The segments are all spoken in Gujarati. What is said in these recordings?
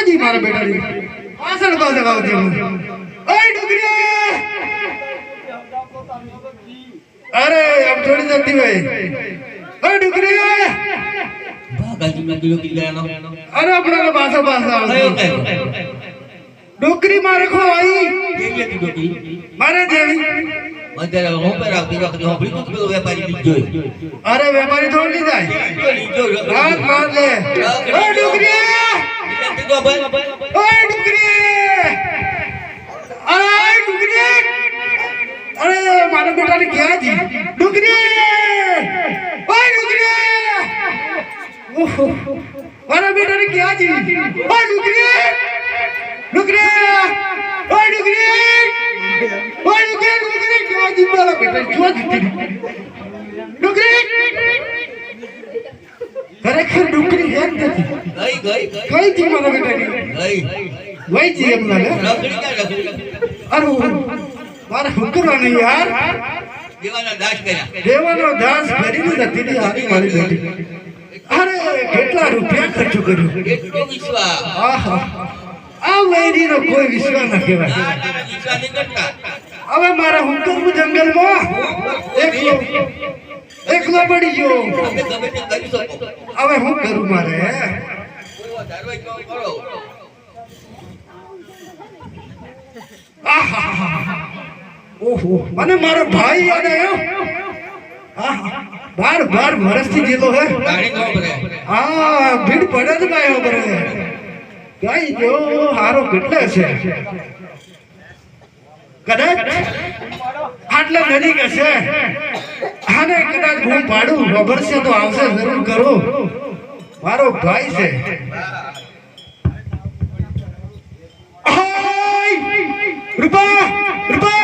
ક્યાં જી મારા બેટાની પાછળ પાછળ આવતી હું ઓય ડુગરી અરે આમ થોડી જતી હોય ઓય ડુગરી ભાગાજી માં કિલો કિલો એનો અરે આપણા પાછળ પાછળ કયો આવતી કયો ડુગરી મારે ખો આવી કેટલે કિલો કી મારે દેવી મંદિર હું પર આવતી વખતે હું ભરી પેલો વેપારી બીજો અરે વેપારી થોડી નહીં જાય લીધો હાથ માર લે ઓય ડુગરી લીધો ભાઈ ઓય ડુગરી અરે ડુગરી અરે મારા બેટાને ક્યાં જી ડુગરી ઓય ડુગરી ઓહો ડુગરી! ડુગરી! ડુગરી! ડુગરી ડુગરી બેટા ડુગરી! ખરેખર ડુગરી યાદ નથી. ગઈ ગઈ. કઈ થી મારા બેટાની ગઈ. વહી જી એમ લાગે? રખડી ક્યાં રખડી? અરે મારા શું નહીં યાર. દેવાના દાસ કર્યા. દેવાનો દાસ કરીને જતી રહી મારી બેટી. અરે કેટલા રૂપિયા ખર્ચો કર્યું? એટલો વિશ્વાસ? આહા. આ વૈરીનો કોઈ વિશ્વાસ ન કહેવાય. વિશ્વાસ નહીં કરતા. હવે મારે જંગલમાં એકલો એકલો પડી ગયો. હવે હું કરું મારે? આહા ઓહો મને મારો ભાઈ યાદ આવ્યો? આહા. બાર બાર વર્ષથી જેલો હે? નો આ ભીડ પડે જ ગાયો બરે કઈ જો હારો કેટલે છે? કદાચ? આટલા નજીક હશે? આને કદાચ હું પાડું ખબર છે તો આવશે જરૂર કરું. મારો ભાઈ છે. રૂપા રૂપા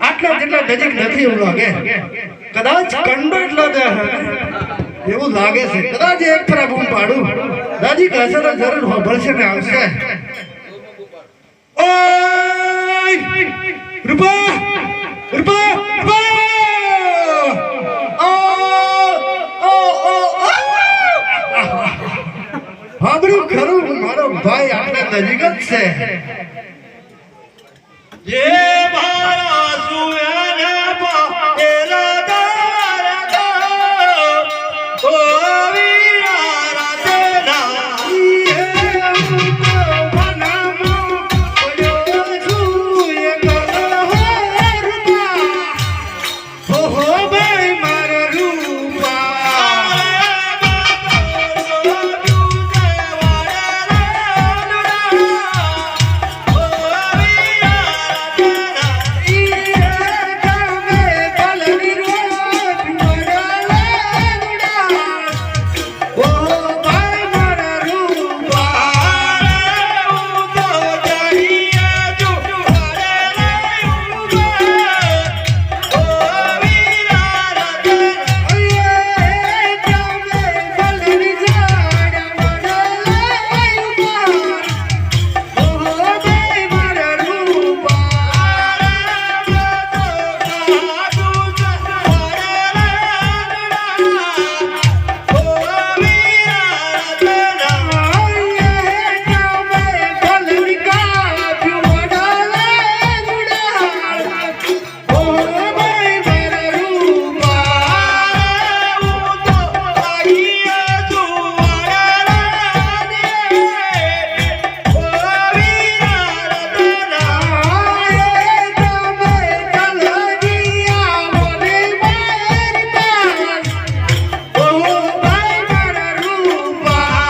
આટલા જેટલા નજીક નથી એવું લાગે. કદાચ કંડો એટલો એવું લાગે છે. કદાચ એક ફરા બૂમ પાડું. દાદી કહેશે તો જરૂર હોભળશે ને આવશે. ઓય! રૂપા! રૂપા! સાંભળ્યું ખરું, મારો ભાઈ આપણે નજીક જ છે. એ